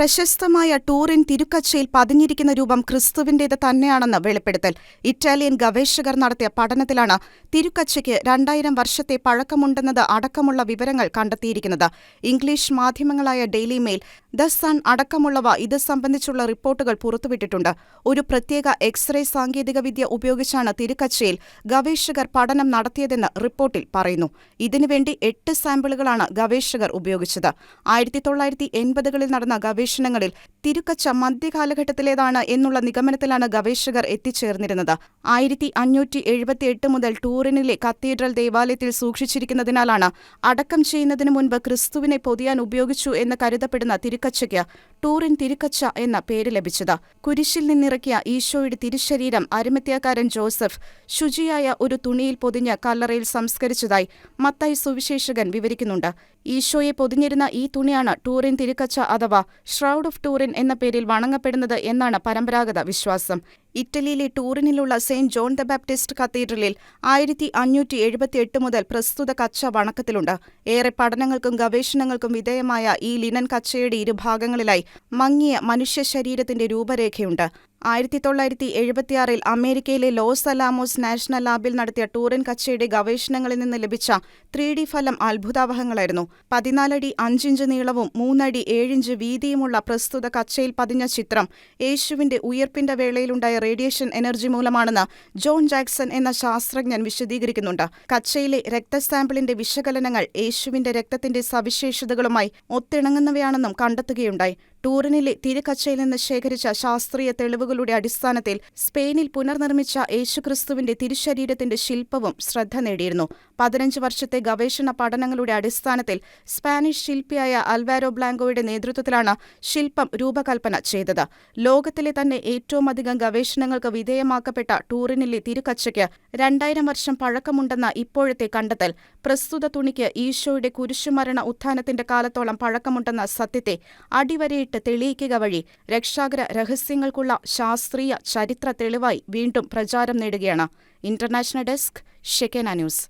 പ്രശസ്തമായ ടൂറിൻ തിരുക്കച്ചയിൽ പതിഞ്ഞിരിക്കുന്ന രൂപം ക്രിസ്തുവിന്റേത് തന്നെയാണെന്ന് വെളിപ്പെടുത്തൽ. ഇറ്റാലിയൻ ഗവേഷകർ നടത്തിയ പഠനത്തിലാണ് തിരുക്കച്ചയ്ക്ക് രണ്ടായിരം വർഷത്തെ പഴക്കമുണ്ടെന്നത് അടക്കമുള്ള വിവരങ്ങൾ കണ്ടെത്തിയിരിക്കുന്നത്. ഇംഗ്ലീഷ് മാധ്യമങ്ങളായ ഡെയിലി മെയിൽ ദ സൺ അടക്കമുള്ളവ ഇത് സംബന്ധിച്ചുള്ള റിപ്പോർട്ടുകൾ പുറത്തുവിട്ടിട്ടുണ്ട്. ഒരു പ്രത്യേക എക്സ്റേ സാങ്കേതികവിദ്യ ഉപയോഗിച്ചാണ് തിരുക്കച്ചയിൽ ഗവേഷകർ പഠനം നടത്തിയതെന്ന് റിപ്പോർട്ടിൽ പറയുന്നു. ഇതിനുവേണ്ടി എട്ട് സാമ്പിളുകളാണ് ഗവേഷകർ ഉപയോഗിച്ചത്. ആയിരത്തി തൊള്ളായിരത്തി എൺപതുകളിൽ നടന്ന ഗവേഷണങ്ങളിൽ തിരുക്കച്ച മധ്യകാലഘട്ടത്തിലേതാണ് എന്നുള്ള നിഗമനത്തിലാണ് ഗവേഷകർ എത്തിച്ചേർന്നിരുന്നത്. ആയിരത്തി അഞ്ഞൂറ്റി എഴുപത്തിയെട്ട് മുതൽ ടൂറിനിലെ കത്തീഡ്രൽ ദേവാലയത്തിൽ സൂക്ഷിച്ചിരിക്കുന്നതിനാലാണ് അടക്കം ചെയ്യുന്നതിന് മുൻപ് ക്രിസ്തുവിനെ പൊതിയാൻ ഉപയോഗിച്ചു എന്ന് കരുതപ്പെടുന്ന തിരുക്കച്ചയ്ക്ക് ടൂറിൻ തിരുക്കച്ച എന്ന പേര് ലഭിച്ചത്. കുരിശിൽ നിന്നിറക്കിയ ഈശോയുടെ തിരുശരീരം അരിമത്യാക്കാരൻ ജോസഫ് ശുചിയായ ഒരു തുണിയിൽ പൊതിഞ്ഞ് കല്ലറയിൽ സംസ്കരിച്ചതായി മത്തായി സുവിശേഷകൻ വിവരിക്കുന്നുണ്ട്. ഈശോയെ പൊതിഞ്ഞിരുന്ന ഈ തുണിയാണ് ടൂറിൻ തിരുക്കച്ച അഥവാ ഷ്രൗഡ് ഓഫ് ടൂറിൻ എന്ന പേരിൽ വണങ്ങപ്പെടുന്നത് എന്നാണ് പരമ്പരാഗത വിശ്വാസം. ഇറ്റലിയിലെ ടൂറിനിലുള്ള സെയിന്റ് ജോൺ ദ ബാപ്റ്റിസ്റ്റ് കത്തീഡ്രലിൽ ആയിരത്തി അഞ്ഞൂറ്റി എഴുപത്തിയെട്ട് മുതൽ പ്രസ്തുത കച്ച വണക്കത്തിലുണ്ട്. ഏറെ പഠനങ്ങൾക്കും ഗവേഷണങ്ങൾക്കും വിധേയമായ ഈ ലിനൻ കച്ചയുടെ ഇരുഭാഗങ്ങളിലായി മങ്ങിയ മനുഷ്യ ശരീരത്തിന്റെ രൂപരേഖയുണ്ട്. ആയിരത്തി തൊള്ളായിരത്തി എഴുപത്തിയാറിൽ അമേരിക്കയിലെ ലോസ് അലാമോസ് നാഷണൽ ലാബിൽ നടത്തിയ ടൂറിൻ കച്ചയുടെ ഗവേഷണങ്ങളിൽ നിന്ന് ലഭിച്ച ത്രീ ഡി ഫലം അത്ഭുതാവഹങ്ങളായിരുന്നു. പതിനാലടി അഞ്ചിഞ്ച് നീളവും മൂന്നടി ഏഴിഞ്ച് വീതിയുമുള്ള പ്രസ്തുത കച്ചയിൽ പതിഞ്ഞ ചിത്രം യേശുവിന്റെ ഉയർപ്പിന്റെ വേളയിലുണ്ടായ റേഡിയേഷൻ എനർജി മൂലമാണെന്ന് ജോൺ ജാക്സൺ എന്ന ശാസ്ത്രജ്ഞൻ വിശദീകരിക്കുന്നുണ്ട്. കച്ചയിലെ രക്തസാമ്പിളിന്റെ വിശകലനങ്ങൾ യേശുവിന്റെ രക്തത്തിന്റെ സവിശേഷതകളുമായി ഒത്തിണങ്ങുന്നവയാണെന്നും കണ്ടെത്തുകയുണ്ടായി. ടൂറിനിലെ തിരുക്കച്ചയിൽ നിന്ന് ശേഖരിച്ച ശാസ്ത്രീയ തെളിവുകളുടെ അടിസ്ഥാനത്തിൽ സ്പെയിനിൽ പുനർനിർമ്മിച്ച യേശുക്രിസ്തുവിന്റെ തിരുശരീരത്തിന്റെ ശില്പവും ശ്രദ്ധ നേടിയിരുന്നു. പതിനഞ്ച് വർഷത്തെ ഗവേഷണ പഠനങ്ങളുടെ അടിസ്ഥാനത്തിൽ സ്പാനിഷ് ശില്പിയായ അൽവാരോ ബ്ലാങ്കോയുടെ നേതൃത്വത്തിലാണ് ശില്പം രൂപകൽപ്പന ചെയ്തത്. ലോകത്തിലെ തന്നെ ഏറ്റവും അധികം ഗവേഷണങ്ങൾക്ക് വിധേയമാക്കപ്പെട്ട ടൂറിനിലെ തിരുക്കച്ചയ്ക്ക് രണ്ടായിരം വർഷം പഴക്കമുണ്ടെന്ന ഇപ്പോഴത്തെ കണ്ടെത്തൽ പ്രസ്തുത തുണിക്ക് ഈശോയുടെ കുരിശുമരണ ഉത്ഥാനത്തിന്റെ കാലത്തോളം പഴക്കമുണ്ടെന്ന സത്യത്തെ അടിവരയിട്ട് തെളിയിക്കുക വഴി രക്ഷാകര രഹസ്യങ്ങൾക്കുള്ള ശാസ്ത്രീയ ചരിത്ര തെളിവായി വീണ്ടും പ്രചാരം നേടുകയാണ്. ഇന്റർനാഷണൽ ഡെസ്ക് ഷെക്കേന ന്യൂസ്.